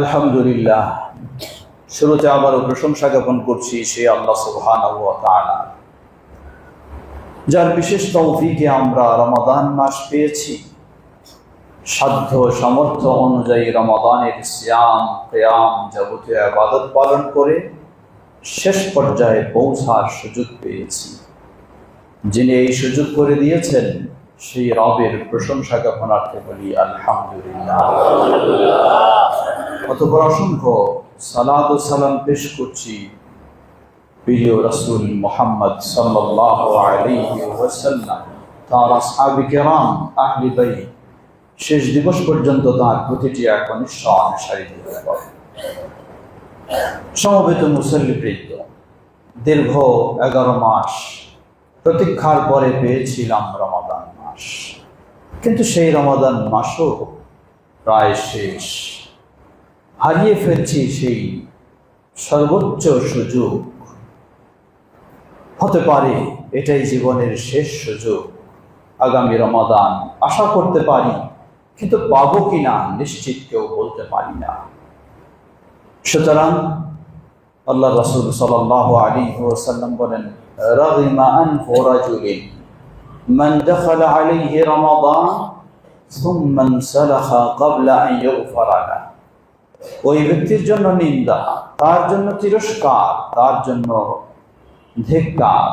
আলহামদুলিল্লাহ। শুরুতে আবারও প্রশংসা জ্ঞাপন করছি সে আল্লাহ ওয়া যার বিশেষ তৌফিকে আমরা রমাদান মাস পেয়েছি। সাধ্য সামর্থ্য অনুযায়ী রমাদানের শ্যাম কেয়াম যাবতীয় আবাদত পালন করে শেষ পর্যায়ে পৌঁছার সুযোগ পেয়েছি। যিনি এই সুযোগ করে দিয়েছেন, সেই রবের প্রশংসা জ্ঞাপনার্থে বলি আলহামদুলিল্লাহ। অতপর অসংখ্য সালাদ ও সালাম পেশ করছি প্রিয় রসুল মোহাম্মদ শেষ দিবস পর্যন্ত তার প্রতিটি দীর্ঘ এগারো মাস প্রতীক্ষার পরে পেয়েছিলাম রমাদান মাস। কিন্তু সেই রমাদান মাসও প্রায় শেষ। হারিয়ে ফেলছি সেই সর্বোচ্চ সুযোগ হতে পারে এটাই জীবনের শেষ সুযোগ আগামী রমাদান আশা করতে পারি কিন্তু পাবো কিনা নিশ্চিত কেউ বলতে পারি না সুতরাং আল্লাহ রসুল সাল্লাহ আলী ওসাল্লাম বলেন রহিমা আন ফোরাজুলিন من دخل عليه رمضان ثم انسلخ قبل أن يغفر له ওই ব্যক্তির জন্য নিন্দা, তার জন্য তিরস্কার, তার জন্য ধিক্কার।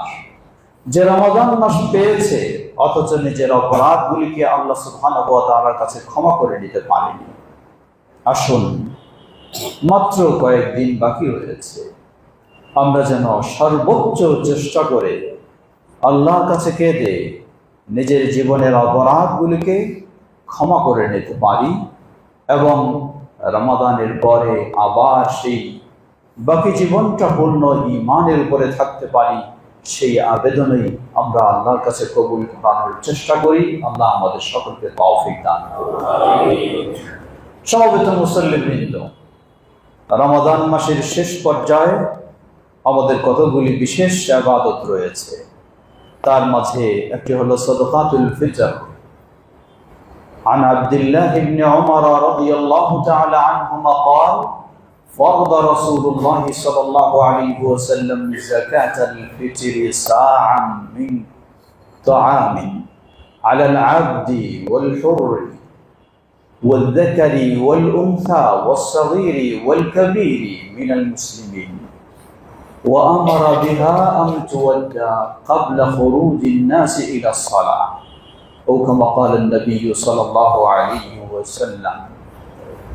যে রমাদান মাস পেয়েছে, অথচ নিজের অপরাধগুলিকে আল্লাহ সুবহানাহু ওয়া কাছে ক্ষমা করে নিতে পারেনি। আসুন, মাত্র কয়েকদিন বাকি রয়েছে। আমরা যেন সর্বোচ্চ চেষ্টা করে আল্লাহর কাছে কেঁদে নিজের জীবনের অপরাধগুলিকে ক্ষমা করে নিতে পারি এবং রমাদানের পরে আবার সেই বাকি জীবনটা পূর্ণ ইমানের উপরে থাকতে পারি, সেই আবেদনেই আমরা আল্লাহর কাছে কবুল করানোর চেষ্টা করি আল্লাহ আমাদের সকলকে তৌফিক দান। সমবেত মুসল্লিবৃন্দ রমাদান মাসের শেষ পর্যায়ে আমাদের কতগুলি বিশেষ আবাদত রয়েছে, তার মাঝে একটি হলো সদকাতুল ফিতর عن عبد الله بن عمر رضي الله تعالى عنهما قال فرض رسول الله صلى الله عليه وسلم زكاة الفطر ساعا من طعام على العبد والحر والذكر والأنثى والصغير والكبير من المسلمين. وأمر بها أن تودى قبل خروج الناس إلى الصلاة. أو كما قال النبي صلى الله عليه وسلم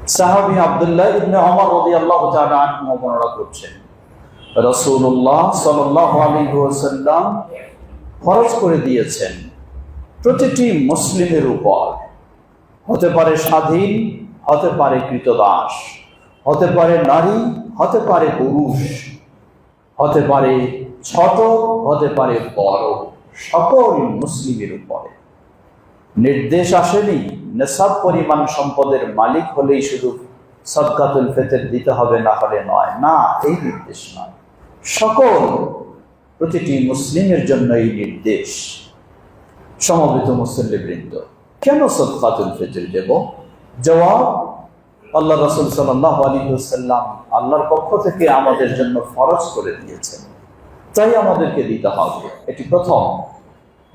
সাহাবি আব্দুল্লাহ ইবনে ওমর রাদিয়াল্লাহু তাআলা আনহু বর্ণনা করছেন রাসূলুল্লাহ সাল্লাল্লাহু আলাইহি ওয়াসাল্লাম ফরজ করে দিয়েছেন প্রতিটি মুসলিমের উপর হতে পারে স্বাধীন হতে পারে কৃতদাস হতে পারে নারী হতে পারে পুরুষ হতে পারে ছোট হতে পারে বড় সকল মুসলিমের উপরে নির্দেশ আসেনি, নেশাব পরিমাণ সম্পদের মালিক হলেই শুধু সদকাতুল ফেতের দিতে হবে, না হলে নয়। না, এই নির্দেশ নয়। সকল প্রতিটি মুসলিমের জন্য এই নির্দেশ। সমবেত মুসল্লিবৃন্দ কেন সদকাতুল ফিতর দেব? জবাব, আল্লাহ রসুল সাল্লাহ আলী আল্লাহর পক্ষ থেকে আমাদের জন্য ফরজ করে দিয়েছেন। তাই আমাদেরকে দিতে হবে। এটি প্রথম।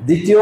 দ্বিতীয়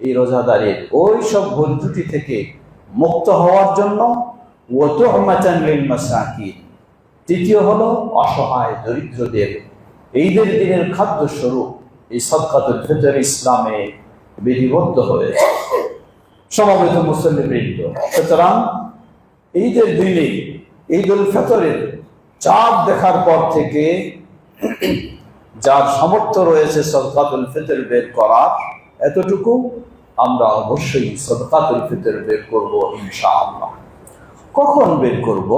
এই রোজাদারের ওই সব ভুল থেকে মুক্ত হওয়ার জন্য তৃতীয় হলো অসহায় দরিদ্রদের। ঈদের দিনের খাদ্য স্বরূপ এই সদকাতুল ফিতর ইসলামে বিধিবদ্ধ হয়েছে। সমাবেত মুসল্লিবৃন্দ, সুতরাং ঈদের দিনে ঈদ উল ফিতরের চাঁদ দেখার পর থেকে যার সামর্থ্য রয়েছে সদকাতুল ফিতর বের করার এতটুকু আমরা অবশ্যই সদকাতুল ফিতর বের করব ইনশাআল্লাহ। কখন বের করব?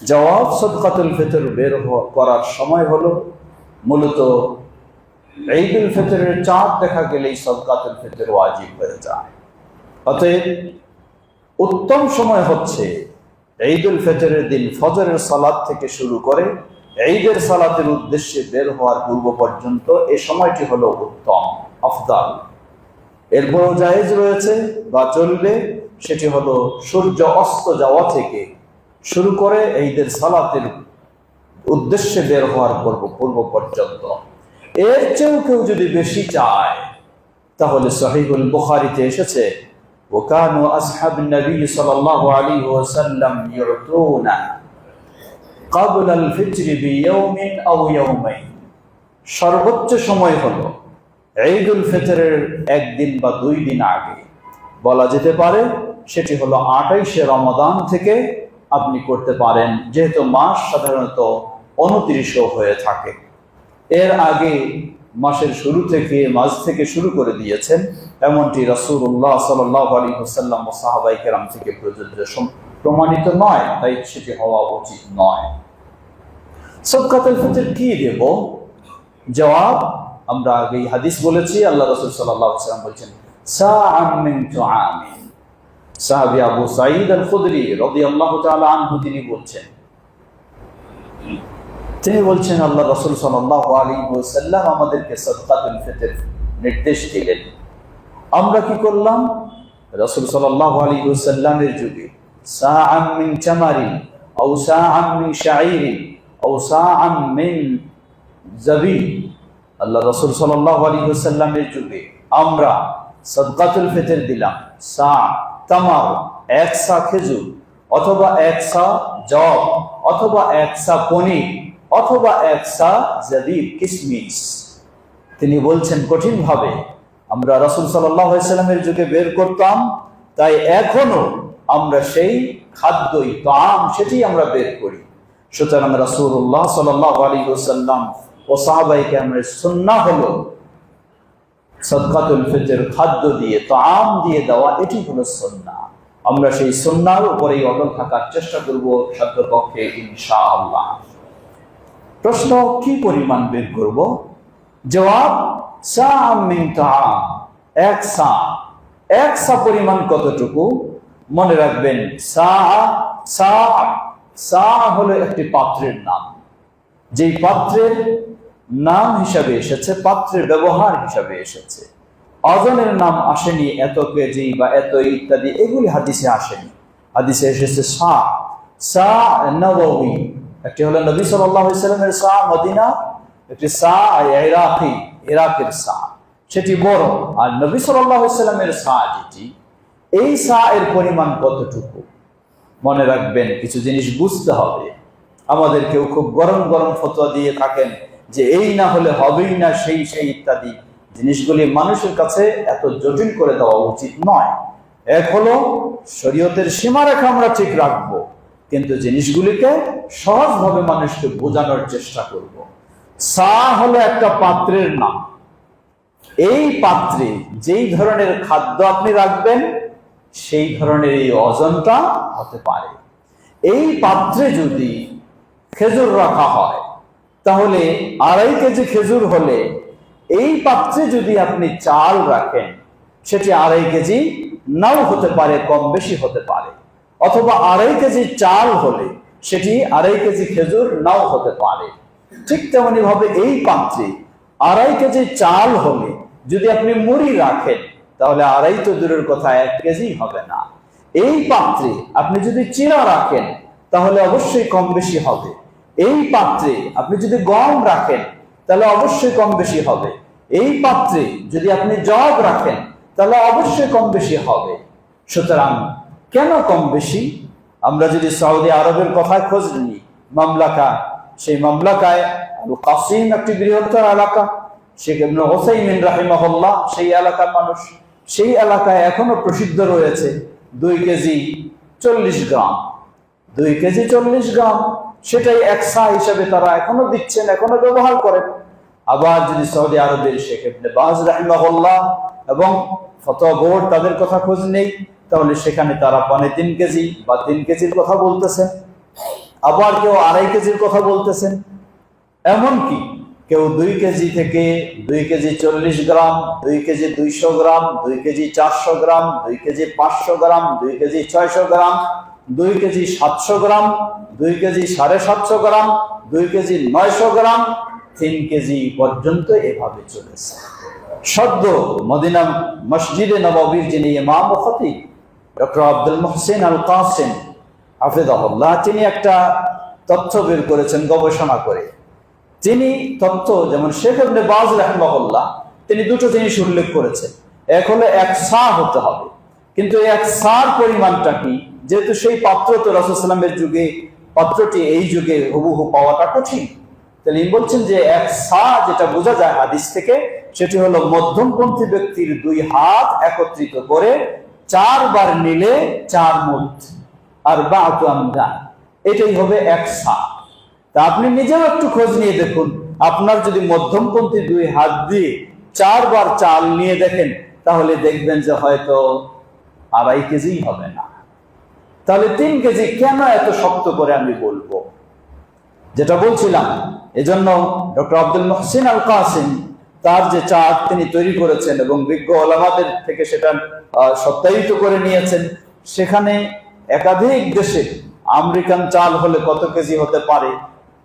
জবাব সদকাতুল ফিতর বের করার সময় হলো মূলত ঈদুল ফিতরের চাঁদ দেখা গেলেই সদকাতুল ফিতর ওয়াজিব হয়ে যায়। অতএব উত্তম সময় হচ্ছে ঈদুল ফিতরের দিন ফজরের সালাত থেকে শুরু করে ঈদের সালাতের উদ্দেশ্যে বের হওয়ার পূর্ব পর্যন্ত এ সময়টি হলো উত্তম। আফদাল এরপরও জায়েজ রয়েছে বা চলবে সেটি হলো সূর্য অস্ত যাওয়া থেকে শুরু করে ঈদের সালাতের উদ্দেশ্যে বের হওয়ার পূর্ব পূর্ব পর্যন্ত এর চেয়েও কেউ যদি বেশি চায় তাহলে সহিহুল বুখারীতে এসেছে وكانوا أصحاب النبي صلى الله عليه وسلم يعطون قبل الفجر بيوم أو يومين সর্বোচ্চ সময় হলো ঈদুল ফিতরের একদিন বা দুই দিন আগে বলা যেতে পারে সেটি হলো আঠাইশে রমাদান থেকে আপনি করতে পারেন, যেহেতু মাস সাধারণত উনত্রিশও হয়ে থাকে। এর আগে মাসের শুরু থেকে, মাঝ থেকে শুরু করে দিয়েছেন এমনটি রসুল্লাহ সাল্লাহ আলী হোসাল্লাম ও সাহাবাই কেরাম থেকে প্রযোজ্য। প্রমাণিত নয়, তাই সেটি হওয়া উচিত নয়। সদকাতুল ফিতর কি দেব? জবাব আমরা আগেই হাদিস বলেছি, আল্লাহ রসুল সাল্লাম বলছেন তিনি বলছেন আল্লাহ রসুল সাল্লাম আমাদেরকে সদকাতুল নির্দেশ দিলেন। আমরা কি করলাম? রসুল সাল্লামের যুগে জাবিন। আল্লাহ রসুল সাল্লাহ যুগে আমরা সদকাতুল ফিতর দিলাম। সা, তামার, এক সা খেজুর অথবা এক সা জব অথবা এক সা পনির অথবা এক সা জাবিব কিসমিস। তিনি বলছেন কঠিন ভাবে আমরা রসুল সাল্লামের যুগে বের করতাম, তাই এখনও আমরা সেই খাদ্যই, তাম সেটি আমরা বের করি। সুতরাং রাসুল্লাহ সাল্লাহ আলী সাল্লাম ও সাহাবাইকে আমরা সুন্না হলো সদকাতুল ফিতর, খাদ্য দিয়ে, তাম দিয়ে দেওয়া, এটি হলো সন্না আমরা সেই সন্ন্যার উপরেই অটল থাকার চেষ্টা করব সাধ্য পক্ষে ইনশাআল্লাহ। প্রশ্ন, কি পরিমাণ বের করব? জবাব সা মিন তাআম এক সা। এক সা পরিমাণ কতটুকু? মনে রাখবেন, সা সা সা হলো একটি পাত্রের নাম। যেই পাত্রের নাম হিসাবে এসেছে, পাত্রের ব্যবহার হিসাবে এসেছে। অজনের নাম আসেনি, এত কেজি বা এত ইত্যাদি, এগুলি হাদিসে আসেনি। হাদিসে এসেছে সা সা নবী একটি হলো নবী সাল্লামের সা মদিনা, একটি সা ইরাকি, ইরাকের সা। সেটি বড়, আর নবী সাল্লামের সা যেটি, এই সা এর পরিমাণ কতটুকু? মনে রাখবেন, কিছু জিনিস বুঝতে হবে। আমাদের কেউ খুব গরম গরম ফতোয়া দিয়ে থাকেন যে এই না হলে হবেই না, সেই সেই ইত্যাদি জিনিসগুলি মানুষের কাছে এত জটিল করে দেওয়া উচিত নয়। এক হলো শরীয়তের সীমারেখা আমরা ঠিক রাখব, কিন্তু জিনিসগুলিকে সহজভাবে মানুষকে বোঝানোর চেষ্টা করব। সা হলো একটা পাত্রের নাম। এই পাত্রে যেই ধরনের খাদ্য আপনি রাখবেন, সেই ধরনের এই ওজনটা হতে পারে। এই পাত্রে যদি খেজুর রাখা হয় তাহলে আড়াই কেজি খেজুর হলে এই পাত্রে যদি আপনি চাল রাখেন, সেটি আড়াই কেজি নাও হতে পারে, কম বেশি হতে পারে। অথবা আড়াই কেজি চাল হলে সেটি আড়াই কেজি খেজুর নাও হতে পারে। ঠিক তেমনি ভাবে এই পাত্রে আড়াই কেজি চাল হলে যদি আপনি মুড়ি রাখেন, তাহলে আড়াই তো দূরের কথা, এক কেজি হবে না। এই পাত্রে আপনি যদি চিরা রাখেন, তাহলে অবশ্যই কম বেশি হবে। এই পাত্রে আপনি যদি গম রাখেন, তাহলে অবশ্যই কম বেশি হবে। এই পাত্রে যদি আপনি জব রাখেন, তাহলে অবশ্যই কম বেশি হবে। সুতরাং কেন কম বেশি? আমরা যদি সৌদি আরবের কথায় খোঁজ নিই, মামলাকা, সেই মামলাকায় কাসিম একটি বৃহত্তর এলাকা সেখানে হোসাইমিন রাহিমাহুল্লাহ সেই এলাকার মানুষ। সেই এলাকায় এখনও প্রসিদ্ধ রয়েছে দুই কেজি চল্লিশ গ্রাম। দুই কেজি চল্লিশ গ্রাম সেটাই একসা হিসাবে তারা এখনও দিচ্ছেন, এখনও ব্যবহার করেন। আবার যদি সৌদি আরবের শেখ ইবনে বাজ রাহিমাহুল্লাহ এবং ফতোয়া বোর্ড তাদের কথা খোঁজ নেই, তাহলে সেখানে তারা পনে তিন কেজি বা তিন কেজির কথা বলতেছেন। আবার কেউ আড়াই কেজির কথা বলতেছেন। এমনকি কেউ দুই কেজি থেকে দুই কেজি চল্লিশ গ্রাম, দুই কেজি দুইশো গ্রাম, দুই কেজি চারশো গ্রাম, দুই কেজি পাঁচশো গ্রাম, দুই কেজি ছয়শো গ্রাম দুই কেজি সাতশো গ্রাম, দুই কেজি সাড়ে সাতশো গ্রাম, দুই কেজি নয়শো গ্রাম, তিন কেজি পর্যন্ত এভাবে চলেছে। সদ্য মদিনা মসজিদে নবাবির যিনি ইমাম খতিব, doctor Abdul Mohsen Al Qasem হাফিদাহুল্লাহ তিনি একটা তথ্য বের করেছেন গবেষণা করে। তিনি তথ্য, যেমন শেখ ইবনে বাজ রাহমাহুল্লাহ, তিনি দুটো জিনিস উল্লেখ করেছেন। এক হলো এক সা হতে হবে। কিন্তু এক সার পরিমাণটা কি? যেহেতু সেই পাত্র তো রসুলামের যুগে, পাত্রটি এই যুগে হুবহু পাওয়াটা কঠিন। তাহলে বলছেন যে এক সা যেটা বোঝা যায় হাদিস থেকে, সেটি হলো মধ্যমপন্থী ব্যক্তির দুই হাত একত্রিত করে চারবার নিলে চার মুঠ আর বা এটাই হবে এক সা। তা আপনি নিজেও একটু খোঁজ নিয়ে দেখুন। আপনার যদি মধ্যমপন্থী দুই হাত দিয়ে চারবার চাল নিয়ে দেখেন, তাহলে দেখবেন যে হয়তো আড়াই কেজি হবে না। তাহলে তিন কেজি কেন এত শক্ত করে আমি বলব? যেটা বলছিলাম, এজন্য doctor Abdul Mohsin Al Qasim তার যে চার্ট তিনি তৈরি করেছেন এবং বিজ্ঞ ওলামাদের থেকে সেটা সত্যায়িত করে নিয়েছেন, সেখানে একাধিক দেশে আমেরিকান চাল হলে কত কেজি হতে পারে,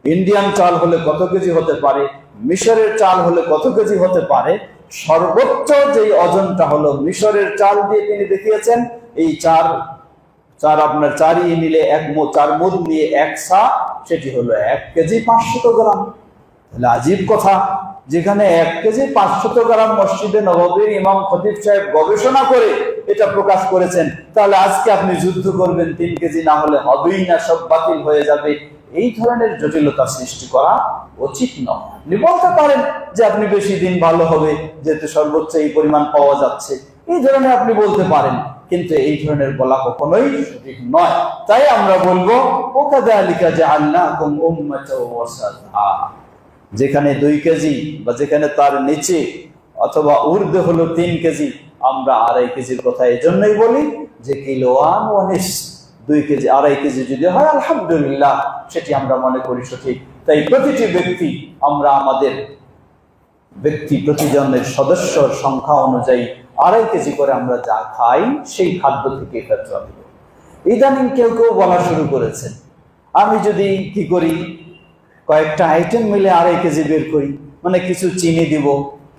ইন্ডিয়ান চাল হলে কত কেজি হতে পারে, মিশরের চাল হলে কত কেজি হতে পারে, সর্বোচ্চ যেই ওজনটা হলো মিশরের চাল দিয়ে তিনি দেখিয়েছেন, এই চার চার আপনার চারি নিলে এক চার মুদ নিয়ে এক সা সেটি হলো এক কেজি পাঁচশত গ্রাম। তাহলে আজীব কথা, যেখানে এক কেজি পাঁচশত গ্রাম মসজিদে নববীর ইমাম খতিব সাহেব গবেষণা করে এটা প্রকাশ করেছেন, তাহলে আজকে আপনি যুদ্ধ করবেন, তিন কেজি না হলে হবেই না, সব বাতিল হয়ে যাবে। এই ধরনের জটিলতা সৃষ্টি করা উচিত নয়। আপনি বলতে পারেন যে আপনি বেশি দিন ভালো হবে, যেহেতু সর্বোচ্চ এই পরিমাণ পাওয়া যাচ্ছে। এই ধরনের আপনি বলতে পারেন। কিন্তু এই ধরনের বলা কখনোই সঠিক নয়। তাই আমরা বলব আলিকা যে আল্লাহ যেখানে দুই কেজি বা যেখানে তার নিচে অথবা ঊর্ধ্বে হলো তিন কেজি, আমরা আড়াই কেজির কথা এই জন্যই বলি যে কিলোয়ান ওয়ানিস দুই কেজি, আড়াই কেজি যদি হয়, আলহামদুলিল্লাহ, সেটি আমরা মনে করি সঠিক। তাই প্রতিটি ব্যক্তি, আমরা আমাদের ব্যক্তি প্রতিজনের সদস্যর সংখ্যা অনুযায়ী আড়াই কেজি করে আমরা যা খাই, সেই খাদ্য থেকে এটা চলবে ইদানিং কেউ কেউ বলা শুরু করেছেন, আমি যদি কি করি, কয়েকটা আইটেম মিলে আড়াই কেজি বের করি মানে কিছু চিনি দিব,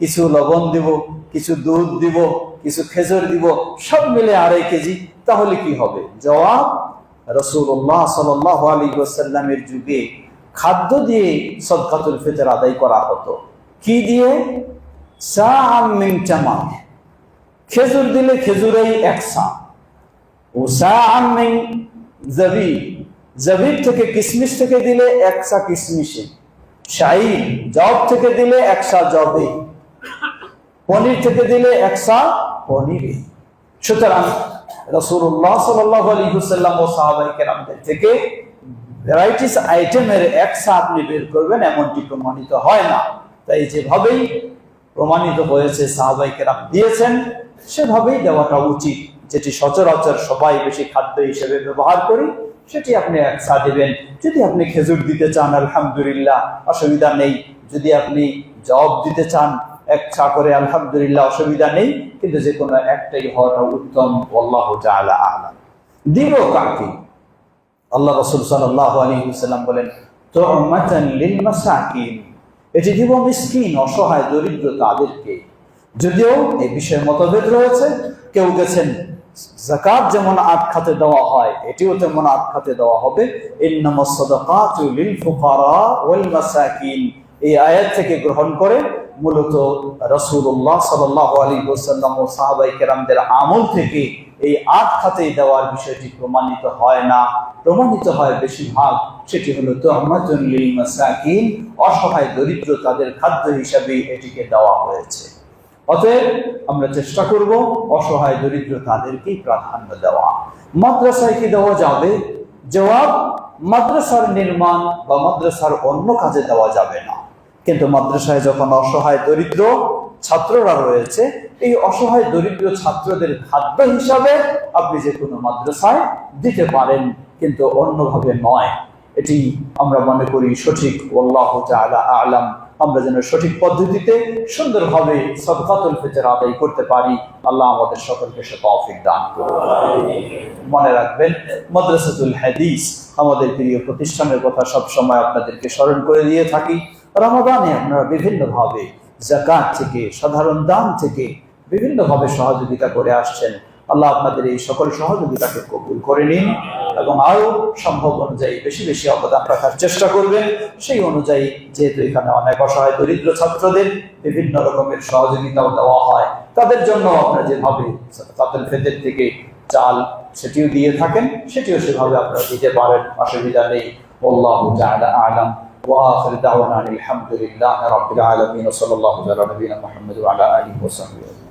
কিছু লবণ দিব, কিছু দুধ দিব, কিছু খেজুর দিব, সব মিলে আড়াই কেজি, তাহলে কি হবে? জবাব রসুল্লাহ সাল আলী ওসাল্লামের যুগে খাদ্য দিয়ে সদকাতুল ফিতর আদায় করা হতো। কি দিয়ে? চা মিন চামা খেজুর দিলে খেজুরেই এক সা ও মিন জবি জবির থেকে কিশমিশ থেকে দিলে এক সা কিশমিশে শাহি জব থেকে দিলে এক সা জবে পনির থেকে দিলে এক সা পনিরে। সুতরাং রসুল্লাহ সাল্লাহ আলী হুসাল্লাম ও সাহাবাই কেরামদের থেকে ভ্যারাইটিস আইটেমের এক একসা আপনি বের করবেন এমনটি প্রমাণিত হয় না। তাই যেভাবেই প্রমাণিত হয়েছে সাহাবাই কেরাম দিয়েছেন, সেভাবেই দেওয়াটা উচিত। যেটি সচরাচর সবাই বেশি খাদ্য হিসেবে ব্যবহার করি, সেটি আপনি একসা দেবেন। যদি আপনি খেজুর দিতে চান, আলহামদুলিল্লাহ, অসুবিধা নেই। যদি আপনি জব দিতে চান, এক চা করে আলহামদুলিল্লাহ, অসুবিধা নেই। কিন্তু যে কোনো একটাই হওয়াটা উত্তম, আল্লাহ তাআলা দিব কাকে? আল্লাহ রসুল সাল্লাহ আলী সাল্লাম বলেন তুমাতান লিল মাসাকিন। এটি দিব মিসকিন অসহায় দরিদ্র তাদেরকে। যদিও এই বিষয়ে মতভেদ রয়েছে, কেউ গেছেন জাকাত যেমন আট খাতে দেওয়া হয়, এটিও তেমন আট খাতে দেওয়া হবে। এই আয়াত থেকে গ্রহণ করে মূলত রসুল্লাহ সাল্লাহ আলী ওসাল্লাম ও সাহাবাই কেরামদের আমল থেকে এই আট খাতে দেওয়ার বিষয়টি প্রমাণিত হয় না। প্রমাণিত হয় বেশিরভাগ, সেটি হলো তো অসহায় দরিদ্র তাদের খাদ্য হিসাবে এটিকে দেওয়া হয়েছে। অতএব আমরা চেষ্টা করব অসহায় দরিদ্র তাদেরকেই প্রাধান্য দেওয়া। মাদ্রাসায় কি দেওয়া যাবে? জবাব, মাদ্রাসার নির্মাণ বা মাদ্রাসার অন্য কাজে দেওয়া যাবে না। কিন্তু মাদ্রাসায় যখন অসহায় দরিদ্র ছাত্ররা রয়েছে, এই অসহায় দরিদ্র ছাত্রদের খাদ্য হিসাবে আপনি যে কোনো মাদ্রাসায় দিতে পারেন। কিন্তু অন্যভাবে নয়। এটি আমরা মনে করি সঠিক। আল্লাহ তাআলা আলাম। আমরা যেন সঠিক পদ্ধতিতে সুন্দরভাবে সদকাতুল ফিতর আদায় করতে পারি। আল্লাহ আমাদের সকলকে সে তৌফিক দান মনে রাখবেন, মাদ্রাসাতুল হাদিস আমাদের প্রিয় প্রতিষ্ঠানের কথা সব সময় আপনাদেরকে স্মরণ করে দিয়ে থাকি। রমাদানে আপনারা বিভিন্নভাবে জাকাত থেকে, সাধারণ দান থেকে বিভিন্নভাবে সহযোগিতা করে আসছেন। আল্লাহ আপনাদের এই সকল সহযোগিতাকে কবুল করে নিন। এবং আরো সম্ভব অনুযায়ী বেশি বেশি অবদান রাখার চেষ্টা করবেন সেই অনুযায়ী যেহেতু এখানে অনেক অসহায় দরিদ্র ছাত্রদের বিভিন্ন রকমের সহযোগিতাও দেওয়া হয় তাদের জন্য আপনারা যেভাবে তাদের ফেদের থেকে চাল সেটিও দিয়ে থাকেন সেটিও সেভাবে আপনারা দিতে পারেন অসুবিধা নেই আল্লাহ আলাম واخر دعوانا الحمد لله رب العالمين وصلى الله على نبينا محمد وعلى اله وصحبه اجمعين